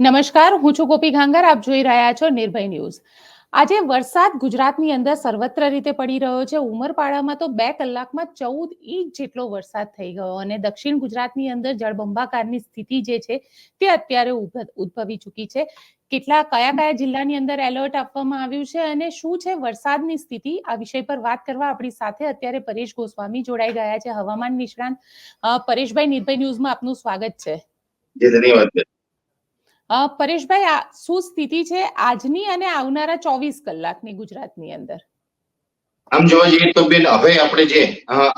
નમસ્કાર, હું છું ગોપી ઘાંગર, આપ જોઈ રહ્યા છો નિર્ભય ન્યૂઝ. આજે વરસાદ ગુજરાતની અંદર સર્વત્ર રીતે પડી રહ્યો છે. ઉમરપાડામાં તો બે કલાકમાં ચૌદ ઇંચ જેટલો વરસાદ થઈ ગયો અને દક્ષિણ ગુજરાતની અંદર જળબંબાકારની સ્થિતિ જે છે તે અત્યારે ઉદ્ભવી ચૂકી છે. કેટલા, કયા કયા જિલ્લાની અંદર એલર્ટ આપવામાં આવ્યું છે અને શું છે વરસાદની સ્થિતિ? આ વિષય પર વાત કરવા આપણી સાથે અત્યારે પરેશ ગોસ્વામી જોડાઈ ગયા છે. હવામાન નિષ્ણાંત પરેશભાઈ, નિર્ભય ન્યૂઝમાં આપનું સ્વાગત છે. ધન્યવાદ પરેશભાઈ, આ શું સ્થિતિ છે આજની અને આવનારા ચોવીસ કલાકની ગુજરાતની અંદર? આમ જોવા જઈએ તો બેન, હવે આપણે જે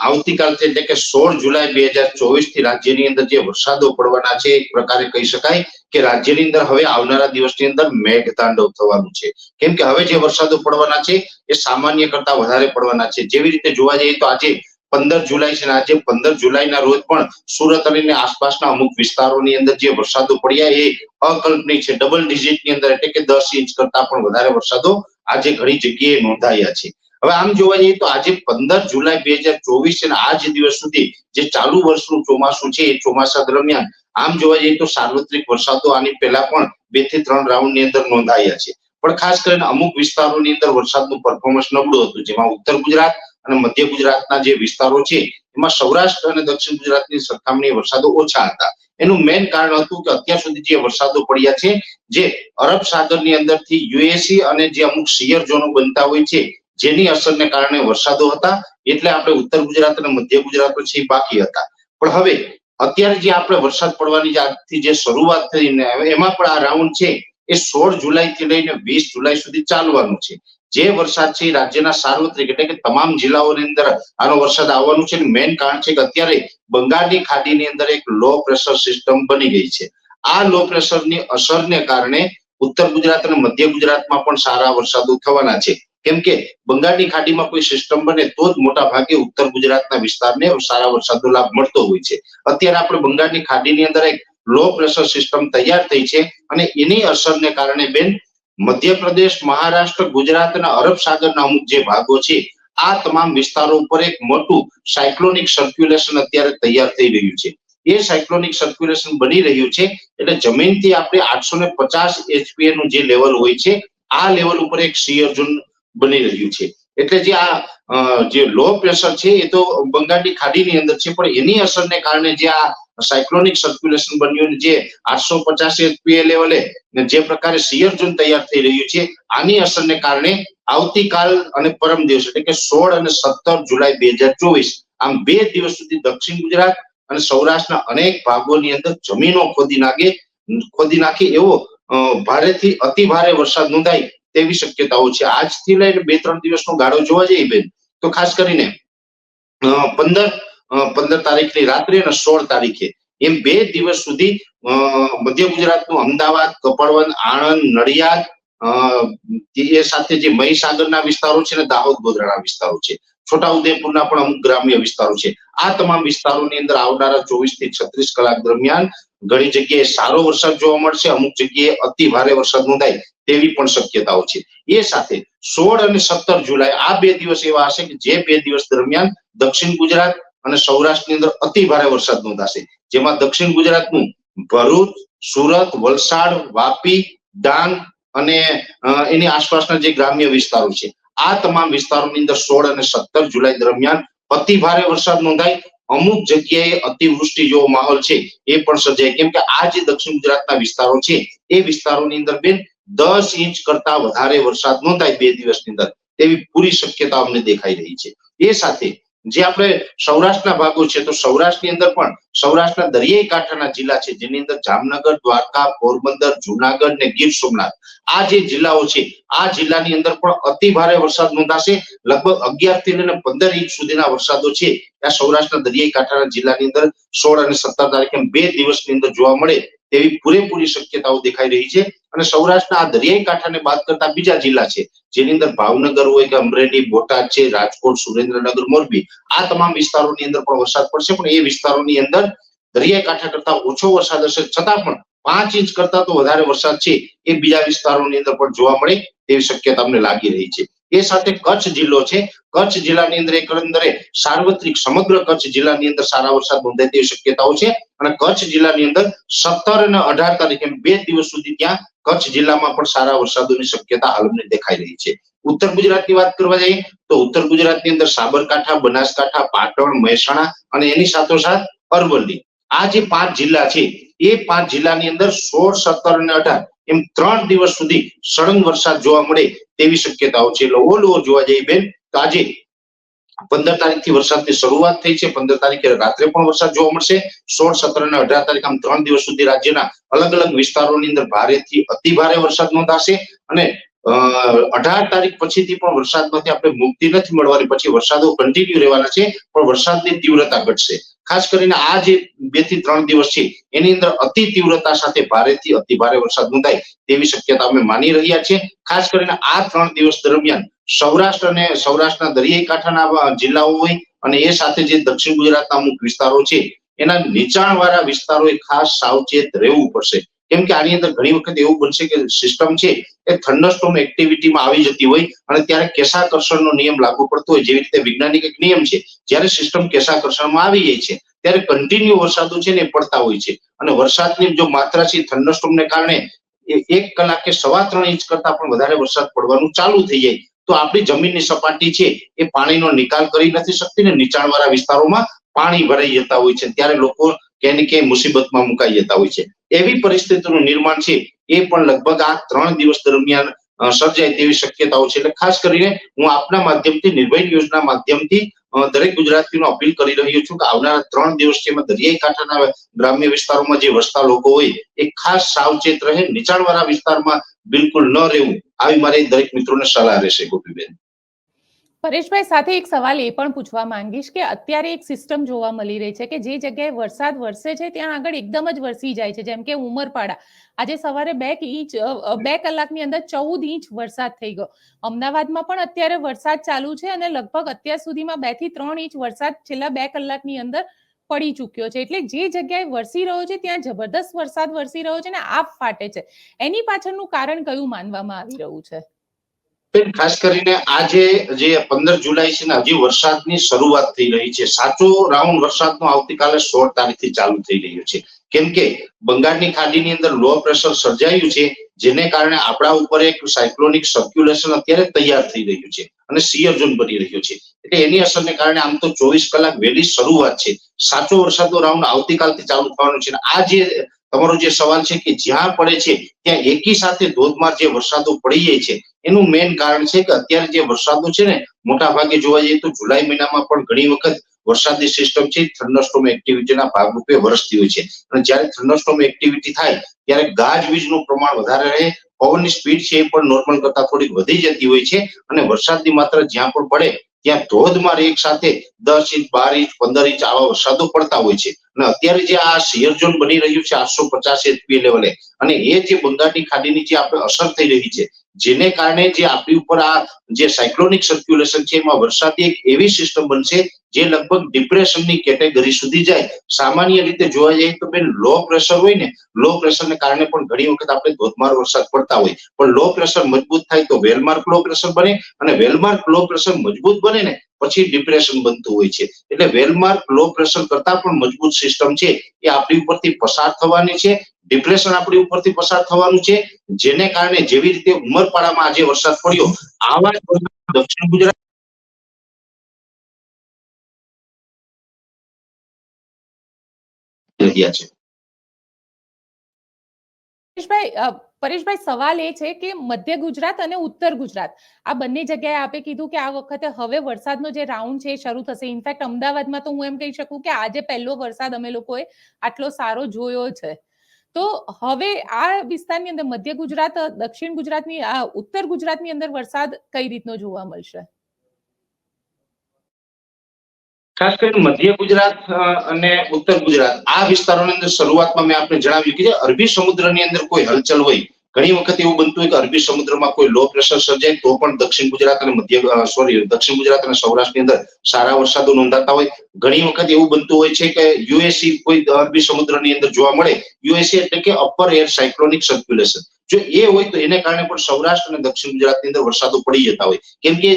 આવતીકાલથી એટલે કે સોળ જુલાઈ બે હજાર ચોવીસથી રાજ્યની અંદર જે વરસાદો પડવાના છે, એક પ્રકારે કહી શકાય કે રાજ્યની અંદર હવે આવનારા દિવસની અંદર મેઘ તાંડવ થવાનું છે. કેમ કે હવે જે વરસાદો પડવાના છે, એ સામાન્ય કરતા વધારે પડવાના છે. જેવી રીતે જોવા જઈએ તો આજે પંદર જુલાઈ છે આજે પંદર જુલાઈના રોજ પણ સુરત અને આસપાસના અમુક વિસ્તારોની અંદર જે વરસાદો પડ્યા એ અકલ્પનીય છે. ડબલ ડિજિટની અંદર એટલે કે દસ ઇંચ કરતા પણ વધારે વરસાદો આજે ઘણી જગ્યાએ નોંધાયા છે. હવે આમ જોવા જઈએ તો આજે પંદર જુલાઈ બે હજાર ચોવીસ છે ને આજ દિવસ સુધી જે ચાલુ વર્ષનું ચોમાસું છે એ ચોમાસા દરમિયાન આમ જોવા જઈએ તો સાર્વત્રિક વરસાદો આની પહેલા પણ બેથી ત્રણ રાઉન્ડની અંદર નોંધાયા છે. પણ ખાસ કરીને અમુક વિસ્તારોની અંદર વરસાદનું પરફોર્મન્સ નબળું હતું, જેમાં ઉત્તર ગુજરાત અને મધ્ય ગુજરાતના જે વિસ્તારો છે, એમાં સૌરાષ્ટ્ર અને દક્ષિણ ગુજરાતની સરખામણીએ વરસાદો ઓછા હતા. એનું મેઇન કારણ હતું કે અત્યાર સુધી જે વરસાદો પડ્યા છે, જે અરબ સાગરની અંદરથી યુએસી અને જે અમુક શિયર ઝોનો બનતા હોય છે, જેની અસરને કારણે વરસાદો હતા, એટલે આપણે ઉત્તર ગુજરાત અને મધ્ય ગુજરાત છે એ બાકી હતા. પણ હવે, અત્યારે જે આપણે વરસાદ પડવાની આજથી જે શરૂઆત થઈ ને હવે એમાં પણ આ રાઉન્ડ છે, એ સોળ જુલાઈ થી લઈને વીસ જુલાઈ સુધી ચાલવાનું છે. જે વરસાદ છે રાજ્યના સાર્વત્રિક એટલે કે તમામ જિલ્લાઓની અંદર આનો વરસાદ આવવાનું છે મેઇન કારણ છે કે અત્યારે બંગાળની ખાડીની અંદર એક લો પ્રેશર સિસ્ટમ બની ગઈ છે. આ લો પ્રેશરની અસરને કારણે ઉત્તર ગુજરાત અને મધ્ય ગુજરાતમાં પણ સારા વરસાદો થવાના છે. કેમ કે બંગાળની ખાડીમાં કોઈ સિસ્ટમ બને તો જ મોટા ભાગે ઉત્તર ગુજરાતના વિસ્તારને સારા વરસાદનો લાભ મળતો હોય છે. અત્યારે આપણે બંગાળની ખાડીની અંદર એક લો પ્રેશર સિસ્ટમ તૈયાર થઈ છે અને એની અસરને કારણે બેન મધ્યપ્રદેશ, મહારાષ્ટ્ર ગુજરાતના અરબ સાગરના અમુક જે ભાગો છે, આ તમામ વિસ્તારો ઉપર એક મોટું સાયક્લોનિક સર્ક્યુલેશન અત્યારે તૈયાર થઈ રહ્યું છે. એ સાયક્લોનિક સર્ક્યુલેશન બની રહ્યું છે, એટલે જમીનથી આપણે આઠસો ને પચાસ એચપીએ નું જે લેવલ હોય છે, આ લેવલ ઉપર એક શિયર ઝોન બની રહ્યું છે. એટલે જે આ જે લો પ્રેશર છે, એ તો બંગાળની ખાડીની અંદર છે, પણ એની અસરને કારણે જે આ સાયક્લોનિક સર્ક્યુલેશન બન્યું જે આઠસો પચાસ એચપીએ લેવલે જે પ્રકારે ઝોન તૈયાર થઈ રહ્યું છે, આની અસરને કારણે આવતીકાલ અને પરમ દિવસ એટલે કે સોળ અને સત્તર જુલાઈ બે હજાર ચોવીસ, આમ બે દિવસ સુધી દક્ષિણ ગુજરાત અને સૌરાષ્ટ્રના અનેક ભાગોની અંદર જમીનો ખોદી નાખે ખોદી નાખે એવો ભારેથી અતિ ભારે વરસાદ નોંધાય તેવી શક્યતાઓ છે. આજથી લઈને બે ત્રણ દિવસનો ગાળો જોવા જઈએ બેન, તો ખાસ કરીને પંદર પંદર તારીખની રાત્રે અને સોળ તારીખે. એમ બે દિવસ સુધી મધ્ય ગુજરાતનું અમદાવાદ કપડવન આણંદ, નડિયાદ એ સાથે જે મહીસાગરના વિસ્તારો છે ને દાહોદ, ગોધરાના વિસ્તારો છે. છોટાઉદેપુરના પણ અમુક ગ્રામ્ય વિસ્તારો છે. આ તમામ વિસ્તારોની અંદર આવનારા ચોવીસથી છત્રીસ કલાક દરમિયાન ઘણી જગ્યાએ સારો વરસાદ જોવા મળશે, અમુક જગ્યાએ અતિ ભારે વરસાદ નોંધાય તેવી પણ શક્યતાઓ છે. એ સાથે સોળ અને સત્તર જુલાઈ આ બે દિવસ એવા હશે કે જે બે દિવસ દરમિયાન દક્ષિણ ગુજરાત અને સૌરાષ્ટ્રની અંદર અતિ ભારે વરસાદ નોંધાશે. જેમાં દક્ષિણ ગુજરાતનું ભરૂચ, સુરત, વલસાડ, વાપી, ડાંગ અને એની આસપાસના જે ગ્રામ્ય વિસ્તારો છે, આ તમામ વિસ્તારોની અંદર સોળ અને સત્તર જુલાઈ દરમિયાન અતિ ભારે વરસાદ નોંધાય. અમુક જગ્યાએ અતિવૃષ્ટિ જેવો માહોલ છે, એ પણ સર્જાય. કેમ કે આ જે દક્ષિણ ગુજરાતના વિસ્તારો છે, એ વિસ્તારોની અંદર બેન દસ ઇંચ કરતા વધારે વરસાદ નોંધાય બે દિવસની અંદર. તેવી પૂરી શક્યતા અમને દેખાઈ રહી છે. એ સાથે જે આપણે સૌરાષ્ટ્રના ભાગો છે, તો સૌરાષ્ટ્રની અંદર પણ સૌરાષ્ટ્રના દરિયાઈ કાંઠાના જિલ્લા છે, જેની અંદર જામનગર, દ્વારકા, પોરબંદર, જુનાગઢ ને ગીર સોમનાથ. આ જે જિલ્લાઓ છે, આ જિલ્લાની અંદર પણ અતિ ભારે વરસાદ નોંધાશે. લગભગ અગિયારથી લઈને પંદર ઇંચ સુધીના વરસાદો છે આ સૌરાષ્ટ્રના દરિયાઈ કાંઠાના જિલ્લાની અંદર સોળ અને સત્તર તારીખે બે દિવસની અંદર જોવા મળે. તેવી પૂરેપૂરી શક્યતાઓ દેખાઈ રહી છે અને સૌરાષ્ટ્રના આ દરિયાઈ કાંઠાને બાદ કરતા બીજા જિલ્લા છે, જેની અંદર ભાવનગર હોય કે અમરેલી, બોટાદ છે, રાજકોટ, સુરેન્દ્રનગર, મોરબી, આ તમામ વિસ્તારોની અંદર પણ વરસાદ પડશે. પણ એ વિસ્તારોની અંદર દરિયાઈ કાંઠા કરતા ઓછો વરસાદ હશે. છતાં પણ પાંચ ઇંચ કરતા તો વધારે વરસાદ છે. એ બીજા વિસ્તારોની અંદર પણ જોવા મળે તેવી શક્યતા અમને લાગી રહી છે. એ સાથે કચ્છ જિલ્લો છે. કચ્છ જિલ્લાની અંદર એકંદરે સાર્વત્રિક સમગ્ર કચ્છ જિલ્લાની અંદર સારા વરસાદ નોંધાય તેવી શક્યતાઓ છે અને કચ્છ જિલ્લાની અંદર સત્તર અને અઢાર તારીખે બે દિવસ સુધી ત્યાં કચ્છ જિલ્લામાં પણ સારા વરસાદોની શક્યતા હાલમને દેખાઈ રહી છે. ઉત્તર ગુજરાતની વાત કરવા જઈએ તો ઉત્તર ગુજરાતની અંદર સાબરકાંઠા, બનાસકાંઠા, પાટણ, મહેસાણા અને એની સાથોસાથ અરવલ્લી. આ જે પાંચ જિલ્લા છે, એ પાંચ જિલ્લાની અંદર સોળ, સત્તર અને અઢાર એમ ત્રણ દિવસ સુધી સળંગ વરસાદ જોવા મળે તેવી શક્યતાઓ છે. એટલે ઓલ જોવા જઈએ બેન, તો આજે પંદર તારીખથી વરસાદની શરૂઆત થઈ છે. પંદર તારીખે રાત્રે પણ વરસાદ જોવા મળશે. સોળ, સત્તર અને અઢાર તારીખ આમ ત્રણ દિવસ સુધી રાજ્યના અલગ અલગ વિસ્તારોની અંદર ભારેથી અતિ ભારે વરસાદ નોંધાશે અને અઢાર તારીખ પછીથી પણ વરસાદમાંથી આપણે મુક્તિ નથી મળવાની. પછી વરસાદો કન્ટિન્યુ રહેવાના છે, પણ વરસાદની તીવ્રતા ઘટશે. ખાસ કરીને આ જે બેથી ત્રણ દિવસ છે, એની અંદર અતિ તીવ્રતા સાથે ભારેથી અતિ ભારે વરસાદ નોંધાય તેવી શક્યતા અમે માની રહ્યા છીએ. ખાસ કરીને આ ત્રણ દિવસ દરમિયાન સૌરાષ્ટ્ર અને સૌરાષ્ટ્રના દરિયાઈ કાંઠાના જિલ્લાઓ હોય અને એ સાથે જે દક્ષિણ ગુજરાતના અમુક વિસ્તારો છે, એના નીચાણવાળા વિસ્તારોએ ખાસ સાવચેત રહેવું પડશે. કેમ કે આની અંદર ઘણી વખત એવું બનશે કે સિસ્ટમ છે એ થંડરસ્ટોમ એક્ટિવિટીમાં આવી જતી હોય અને ત્યારે કેશાકર્ષણનો નિયમ લાગુ પડતો હોય. જેવી રીતે વૈજ્ઞાનિક એક નિયમ છે, જ્યારે સિસ્ટમ કેશાકર્ષણમાં આવી જાય છે, ત્યારે કન્ટિન્યુ વરસાદો છે ને એ પડતા હોય છે. અને વરસાદની જો માત્રા છે થંડરસ્ટોમને કારણે એક કલાક કે સવા ત્રણ ઇંચ કરતા પણ વધારે વરસાદ પડવાનું ચાલુ થઈ જાય. તો આપણી જમીનની સપાટી છે એ પાણીનો નિકાલ કરી નથી શકતી ને નીચાણવાળા વિસ્તારોમાં પાણી ભરાઈ જતા હોય છે. ત્યારે લોકો ક્યાંય ને ક્યાંય મુસીબતમાં મુકાઈ જતા હોય છે. એવી પરિસ્થિતિનું નિર્માણ છે, એ પણ લગભગ આ ત્રણ દિવસ દરમિયાન સર્જાય તેવી શક્યતાઓ છે. એટલે ખાસ કરીને હું આપના માધ્યમથી, નિર્ભય ન્યૂઝના માધ્યમથી દરેક ગુજરાતીનો અપીલ કરી રહ્યો છું કે આવનારા ત્રણ દિવસ જેમાં દરિયાઈ કાંઠાના ગ્રામ્ય વિસ્તારોમાં જે વસતા લોકો હોય, એ ખાસ સાવચેત રહે. નીચાણવાળા વિસ્તારમાં બિલકુલ ન રહેવું. આવી મારી દરેક મિત્રોને સલાહ રહેશે ગોપીબેન. પરેશભાઈ સાથે એક સવાલ એ પણ પૂછવા માંગીશ કે અત્યારે એક સિસ્ટમ જોવા મળી રહી છે કે જે જગ્યાએ વરસાદ વરસે છે, ત્યાં આગળ એકદમ જ વરસી જાય છે, જેમ કે ઉમરપાડા. આજે સવારે બે ઇંચ બે કલાકની અંદર ચૌદ ઇંચ વરસાદ થઈ ગયો. અમદાવાદમાં પણ અત્યારે વરસાદ ચાલુ છે અને લગભગ અત્યાર સુધીમાં બેથી ત્રણ ઇંચ વરસાદ છેલ્લા બે કલાકની અંદર પડી ચૂક્યો છે. એટલે જે જગ્યાએ વરસી રહ્યો છે, ત્યાં જબરદસ્ત વરસાદ વરસી રહ્યો છે ને આપ ફાટે છે. એની પાછળનું કારણ કયું માનવામાં આવી રહ્યું છે? બેન ખાસ કરીને આજે જે પંદર જુલાઈ છે ને, હજી વરસાદની શરૂઆત થઈ રહી છે. સાચો રાઉન્ડ વરસાદનો આવતીકાલે સોળ તારીખથી ચાલુ થઈ રહ્યો છે. કેમ કે બંગાળની ખાડીની અંદર લો પ્રેશર સર્જાયું છે, જેને કારણે આપણા ઉપર એક સાયક્લોનિક સર્ક્યુલેશન અત્યારે તૈયાર થઈ રહ્યું છે અને સિયર ઝોન બની રહ્યો છે. એટલે એની અસરને કારણે આમ તો ચોવીસ કલાક વહેલી શરૂઆત છે. સાચો વરસાદનો રાઉન્ડ આવતીકાલથી ચાલુ થવાનો છે. આ જે તમારો જે સવાલ છે કે જ્યાં પડે છે, ત્યાં એકી સાથે ધોધમાર જે વરસાદો પડી જાય છે, એનું મેઇન કારણ છે કે અત્યારે જે વરસાદો છે ને, મોટા ભાગે જોવા જઈએ તો જુલાઈ મહિનામાં પણ ઘણી વખત વરસાદની સિસ્ટમ છે થંડરસ્ટોમ એક્ટિવિટીના ભાગરૂપે વરસતી હોય છે. અને જ્યારે થંડરસ્ટોમ એક્ટિવિટી થાય, ત્યારે ગાજવીજનું પ્રમાણ વધારે રહે, પવનની સ્પીડ છે એ પણ નોર્મલ કરતા થોડીક વધી જતી હોય છે. અને વરસાદની માત્રા જ્યાં પણ પડે ત્યાં ધોધમાર એક સાથે દસ ઇંચ, બાર ઇંચ, પંદર ઇંચ આવા વરસાદો પડતા હોય છે. અને અત્યારે જે આ સિયર ઝોન બની રહ્યું છે, આઠસો પચાસ એચપી લેવલે અને એ જે બંગાળની ખાડીની જે આપણે અસર થઈ રહી છે જેને કારણે જે આપણી ઉપર આ જે સાયક્લોનિક સર્ક્યુલેશન છે, એમાં વરસાદની એક એવી સિસ્ટમ બનશે જે લગભગ ડિપ્રેશનની કેટેગરી સુધી જાય. સામાન્ય રીતે જોવા જઈએ તો બેન લો પ્રેશર હોય ને લો પ્રેશરને કારણે પણ ઘણી વખત આપણે ધોધમાર વરસાદ પડતા હોય. પણ લો પ્રેશર મજબૂત થાય તો વેલમાર્ક લો પ્રેશર બને અને વેલમાર્ક લો પ્રેશર મજબૂત બને ને પછી ડિપ્રેશન બનતું હોય છે. એટલે વેલમાર્ક લો પ્રેશર કરતા પણ મજબૂત સિસ્ટમ છે એ આપણી ઉપરથી પસાર થવાની છે ડિપ્રેશન આપણી ઉપરથી પસાર થવાનું છે, જેને કારણે જેવી રીતે ઉમરપાડામાં આજે વરસાદ પડ્યો, આવા દક્ષિણ ગુજરાત પરેશભાઈ પરેશભાઈ, સવાલ એ છે કે મધ્ય ગુજરાત અને ઉત્તર ગુજરાત, આ બંને જગ્યાએ આપે કીધું કે આ વખતે હવે વરસાદનો જે રાઉન્ડ છે એ શરૂ થશે. ઇનફેક્ટ અમદાવાદમાં તો હું એમ કહી શકું કે આજે પહેલો વરસાદ અમે લોકોએ આટલો સારો જોયો છે. તો હવે આ વિસ્તારની અંદર મધ્ય ગુજરાત, દક્ષિણ ગુજરાતની, આ ઉત્તર ગુજરાતની અંદર વરસાદ કઈ રીતનો જોવા મળશે? ખાસ કરીને મધ્ય ગુજરાત અને ઉત્તર ગુજરાત. આ વિસ્તારોની અંદર શરૂઆતમાં મેં આપણે જણાવ્યું કે અરબી સમુદ્રની અંદર કોઈ હલચલ હોય ઘણી વખત એવું બનતું હોય કે અરબી સમુદ્રમાં કોઈ લો પ્રેશર સર્જાય તો પણ દક્ષિણ ગુજરાત અને મધ્ય સોરી દક્ષિણ ગુજરાત અને સૌરાષ્ટ્રની અંદર સારા વરસાદો નોંધાતા હોય. ઘણી વખત એવું બનતું હોય છે કે યુએસી કોઈ અરબી સમુદ્રની અંદર જોવા મળે યુએસી એટલે કે અપર એર સાયક્લોનિક સર્ક્યુલેશન જો એ હોય તો એને કારણે પણ સૌરાષ્ટ્ર અને દક્ષિણ ગુજરાતની અંદર વરસાદો પડી જતા હોય. કેમ કે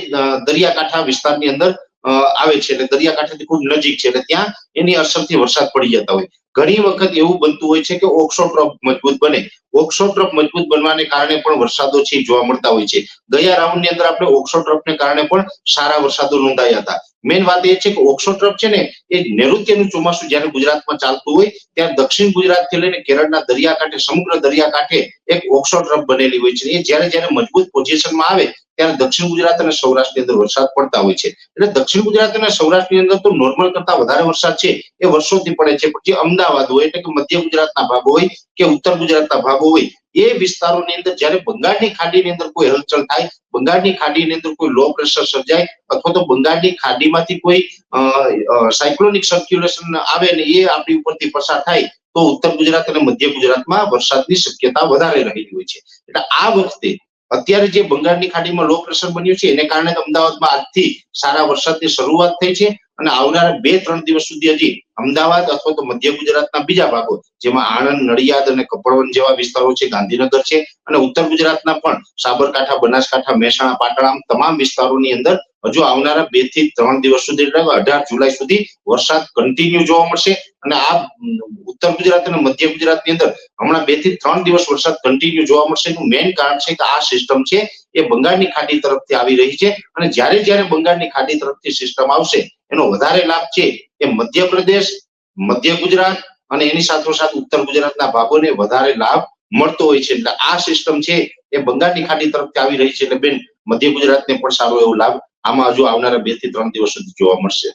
દરિયાકાંઠા વિસ્તારની અંદર આવે છે, એટલે દરિયાકાંઠાથી ખૂબ નજીક છે. એટલે ત્યાં એની અસરથી વરસાદ પડી જતા હોય. ઘણી વખત એવું બનતું હોય છે કે ઓક્સોટ્રોપ મજબૂત બને. ઓક્સોટ્રોપ મજબૂત બનવાને કારણે પણ વરસાદો છે જોવા મળતા હોય છે. ગયા રાઉન્ડની અંદર આપણે ઓક્સો ટ્રફને કારણે પણ સારા વરસાદો નોંધાયા હતા. મેઇન વાત એ છે કે ઓક્સો છે ને એ નૈઋત્યનું ચોમાસું જયારે ગુજરાતમાં ચાલતું હોય, ત્યારે દક્ષિણ ગુજરાતથી લઈને કેરળના દરિયાકાંઠે સમગ્ર દરિયાકાંઠે એક ઓક્સોટ્રપ બનેલી હોય છે. એ જ્યારે જ્યારે મજબૂત પોઝિશનમાં આવે, ત્યારે દક્ષિણ ગુજરાત અને સૌરાષ્ટ્રની અંદર વરસાદ પડતા હોય છે. એટલે દક્ષિણ ગુજરાત અને સૌરાષ્ટ્રની અંદર તો નોર્મલ કરતા વધારે વરસાદ છે, એ વર્ષોથી પડે છે. જે અમદાવાદ હોય, એટલે કે મધ્ય ગુજરાતના ભાગો હોય, કે ઉત્તર ગુજરાતના ભાગો હોય, એ વિસ્તારોની અંદર જ્યારે બંગાળની ખાડીની અંદર કોઈ હલચલ થાય, બંગાળની ખાડીની અંદર કોઈ લો પ્રેશર સર્જાય, અથવા તો બંગાળની ખાડીમાંથી કોઈ સાયક્લોનિક સર્ક્યુલેશન આવે ને એ આપણી ઉપરથી પસાર થાય, તો ઉત્તર ગુજરાત અને મધ્ય ગુજરાતમાં વરસાદની શક્યતા વધારે રહેલી હોય છે. એટલે આ વખતે અત્યારે જે બંગાળની ખાડીમાં લો પ્રેશર બન્યું છે, એને કારણે અમદાવાદમાં આજથી સારા વરસાદની શરૂઆત થઈ છે. અને આવનારા બે, ત્રણ દિવસ સુધી હજી અમદાવાદ અથવા તો મધ્ય ગુજરાતના બીજા ભાગો, જેમાં આણંદ, નડિયાદ અને કપડવન જેવા વિસ્તારો છે, ગાંધીનગર છે અને ઉત્તર ગુજરાતના પણ સાબરકાંઠા, બનાસકાંઠા, મહેસાણા પાટણામ તમામ વિસ્તારોની અંદર હજુ આવનારા બેથી ત્રણ દિવસ સુધી અઢાર જુલાઈ સુધી વરસાદ કન્ટિન્યુ જોવા મળશે અને આ ઉત્તર ગુજરાત અને મધ્ય ગુજરાતની અંદર હમણાં બેથી ત્રણ દિવસ વરસાદ કન્ટિન્યુ જોવા મળશે. એનું મેઇન કારણ છે કે આ સિસ્ટમ છે એ બંગાળની ખાડી તરફથી આવી રહી છે અને જ્યારે જ્યારે બંગાળની ખાડી તરફથી સિસ્ટમ આવશે એનો વધારે લાભ છે એ મધ્યપ્રદેશ, મધ્ય ગુજરાત અને એની સાથોસાથ ઉત્તર ગુજરાતના ભાગોને વધારે લાભ મળતો હોય છે. એટલે આ સિસ્ટમ છે એ બંગાળની ખાડી તરફથી આવી રહી છે. એટલે બેન, મધ્ય ગુજરાતને પણ સારો એવો લાભ આમાં હજુ આવનારા બેથી ત્રણ દિવસ સુધી જોવા મળશે.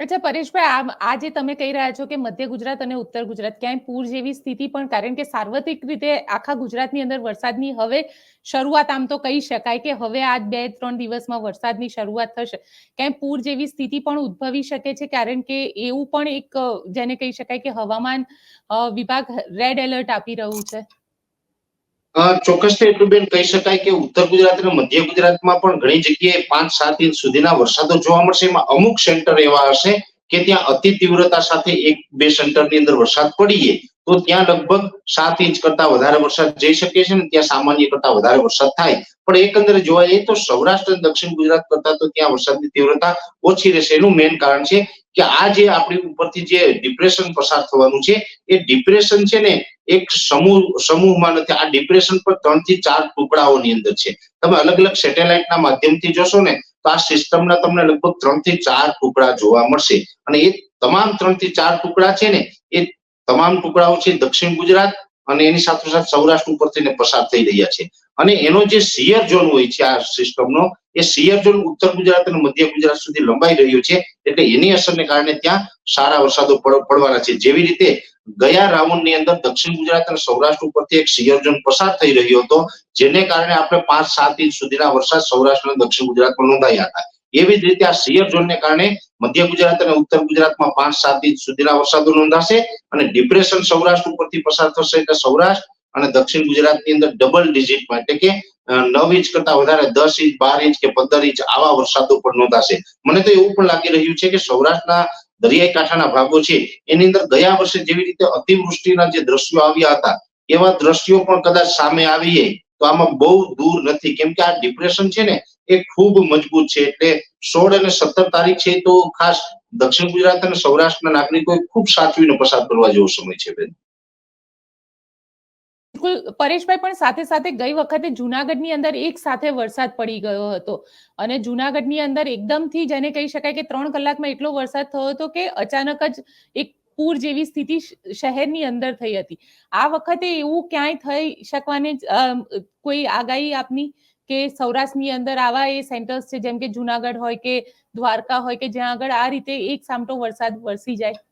અચ્છા, પરેશભાઈ આ જે તમે કહી રહ્યા છો કે મધ્ય ગુજરાત અને ઉત્તર ગુજરાત, ક્યાંય પૂર જેવી સ્થિતિ પણ, કારણ કે સાર્વત્રિક રીતે આખા ગુજરાતની અંદર વરસાદની હવે શરૂઆત, આમ તો કહી શકાય કે હવે આ બે, ત્રણ દિવસમાં વરસાદની શરૂઆત થશે. ક્યાંય પૂર જેવી સ્થિતિ પણ ઉદ્ભવી શકે છે? કારણ કે એવું પણ એક, જેને કહી શકાય કે હવામાન વિભાગ રેડ એલર્ટ આપી રહ્યું છે. ચોક્કસથી એટલું બેન કહી શકાય કે ઉત્તર ગુજરાત અને મધ્ય ગુજરાતમાં પણ ઘણી જગ્યાએ પાંચ, સાત ઇંચ સુધીના વરસાદો જોવા મળશે. એમાં અમુક સેન્ટર એવા હશે કે ત્યાં અતિ તીવ્રતા સાથે એક, બે સેન્ટરની અંદર વરસાદ પડીએ, તો ત્યાં લગભગ સાત ઇંચ કરતા વધારે વરસાદ જઈ શકે છે ને ત્યાં સામાન્ય કરતા વધારે વરસાદ થાય. પણ એકંદરે જોવા જઈએ તો સૌરાષ્ટ્ર અને દક્ષિણ ગુજરાત કરતા તો ત્યાં વરસાદની તીવ્રતા ઓછી રહેશે. એનું મેઇન કારણ છે કે આ જે આપણી ઉપરથી જે ડિપ્રેશન પસાર થવાનું છે, એ ડિપ્રેશન છે ને એક સમૂહ, સમૂહમાં નથી, આ ડિપ્રેશન પર ત્રણથી ચાર ટુકડાઓની અંદર છે. તમે અલગ અલગ સેટેલાઇટના માધ્યમથી જોશો ને, તો આ સિસ્ટમના તમને લગભગ ત્રણથી ચાર ટુકડા જોવા મળશે. અને એ તમામ ત્રણથી ચાર ટુકડા છે ને, એ તમામ ટુકડાઓ છે દક્ષિણ ગુજરાત અને એની સાથોસાથ સૌરાષ્ટ્ર ઉપરથી પસાર થઈ રહ્યા છે. અને એનો જે સિયર ઝોન હોય છે આ સિસ્ટમનો એ સિયર ઝોન ઉત્તર ગુજરાત અને મધ્ય ગુજરાત સુધી લંબાઈ રહ્યો છે. એટલે એની અસરને કારણે ત્યાં સારા વરસાદો પડ- પડવાના છે. જેવી રીતે ગયા રાઉન્ડની અંદર દક્ષિણ ગુજરાત અને સૌરાષ્ટ્ર ઉપરથી એક સિયર પસાર થઈ રહ્યો હતો, જેને કારણે આપણે પાંચ, સાત ઇંચ સુધીના વરસાદ સૌરાષ્ટ્ર અને દક્ષિણ ગુજરાતમાં નોંધાયા હતા. એવી જ રીતે આ સિયર ઝોનને કારણે મધ્ય ગુજરાત અને ઉત્તર ગુજરાતમાં પાંચ, સાત ઇંચ સુધીના વરસાદો નોંધાશે અને ડિપ્રેશન સૌરાષ્ટ્ર ઉપરથી પસાર થશે એટલે સૌરાષ્ટ્ર અને દક્ષિણ ગુજરાતની અંદર ડબલ ડિજિટમાં એટલે કે નવ ઇંચ કરતા વધારે, દસ ઇંચ, બાર ઇંચ કે પંદર ઇંચ આવા વરસાદો પણ નોંધાશે. મને તો એવું પણ લાગી રહ્યું છે કે સૌરાષ્ટ્રના દરિયાઈ કાંઠાના ભાગો છે. એની અંદર ગયા વર્ષે જેવી રીતે અતિવૃષ્ટિના જે દ્રશ્યો આવ્યા હતા, એવા દ્રશ્યો પણ કદાચ સામે આવીએ તો આમાં બહુ દૂર નથી. કેમ કે આ ડિપ્રેશન છે ને, એ ખૂબ મજબૂત છે. એટલે સોળ અને સત્તર તારીખ છે તો ખાસ દક્ષિણ ગુજરાત અને સૌરાષ્ટ્રના નાગરિકોએ ખૂબ સાચવીને પસાર કરવા જેવો સમય છે બેન. બિલકુલ, પરેશભાઈ પણ સાથે સાથે ગઈ વખતે જુનાગઢની અંદર એક સાથે વરસાદ પડી ગયો હતો. અને જુનાગઢની અંદર એકદમથી જેને કહી શકાય કે ત્રણ કલાકમાં એટલો વરસાદ થયો હતો કે અચાનક જ એક પૂર જેવી સ્થિતિ શહેરની અંદર થઈ હતી. આ વખતે એવું ક્યાંય થઈ શકવાની કોઈ આગાહી આપની કે સૌરાષ્ટ્રની અંદર આવા એ સેન્ટર્સ છે જેમ કે જુનાગઢ હોય કે દ્વારકા હોય કે જ્યાં આગળ આ રીતે એક સામટો વરસાદ વરસી જાય?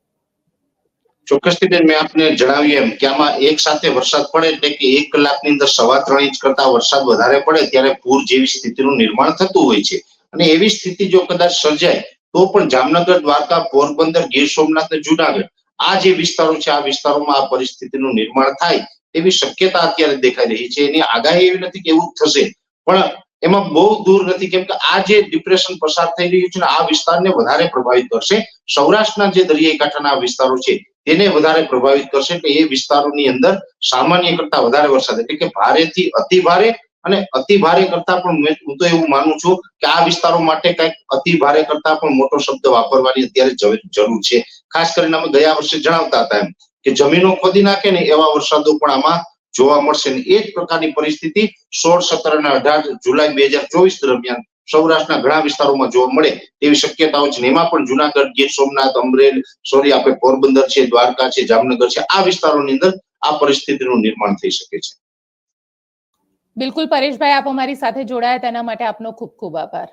ચોક્કસથી મેં આપને જણાવ્યું એમ કે આમાં એક સાથે વરસાદ પડે એટલે કે એક કલાકની અંદર સવા ત્રણ ઇંચ કરતા વરસાદ વધારે પડે ત્યારે પૂર જેવી સ્થિતિનું નિર્માણ થતું હોય છે. અને એવી સ્થિતિ જો કદાચ સર્જાય, તો પણ જામનગર, દ્વારકા, પોરબંદર, ગીર સોમનાથ અને જુનાગઢ આ જે વિસ્તારો છે, આ વિસ્તારોમાં આ પરિસ્થિતિનું નિર્માણ થાય એવી શક્યતા અત્યારે દેખાઈ રહી છે. એની આગાહી એવી નથી કે એવું થશે. પણ એમાં બહુ દૂર નથી. કેમ કે આ જે ડિપ્રેશન પસાર થઈ રહ્યું છે આ વિસ્તારને વધારે પ્રભાવિત કરશે. સૌરાષ્ટ્રના જે દરિયાઈ કાંઠાના વિસ્તારો છે, તેને વધારે પ્રભાવિત કરશે એટલે એ વિસ્તારોની અંદર સામાન્ય કરતા વધારે વરસાદ. એટલે કે ભારેથી અતિ ભારે અને અતિ ભારે કરતા પણ હું તો એવું માનું છું કે આ વિસ્તારો માટે કંઈક અતિ ભારે કરતા પણ મોટો શબ્દ વાપરવાની અત્યારે જરૂર છે. ખાસ કરીને અમે ગયા વર્ષે જણાવતા હતા એમ કે જમીનો ખોદી નાખે ને એવા વરસાદો પણ આમાં જોવા મળશે અને એ જ પ્રકારની પરિસ્થિતિ સોળ, સત્તર અને અઢાર જુલાઈ બે હજાર ચોવીસ દરમિયાન સૌરાષ્ટ્રના ઘણા વિસ્તારોમાં જોવા મળે તેવી શક્યતાઓ છે એમાં પણ જુનાગઢ, ગીર સોમનાથ, અમરેલ, સોરી, આપણે પોરબંદર છે, દ્વારકા છે, જામનગર છે, આ વિસ્તારોની અંદર આ પરિસ્થિતિનું નિર્માણ થઈ શકે છે. બિલકુલ પરેશભાઈ, આપ અમારી સાથે જોડાયા તેના માટે આપનો ખૂબ ખૂબ આભાર.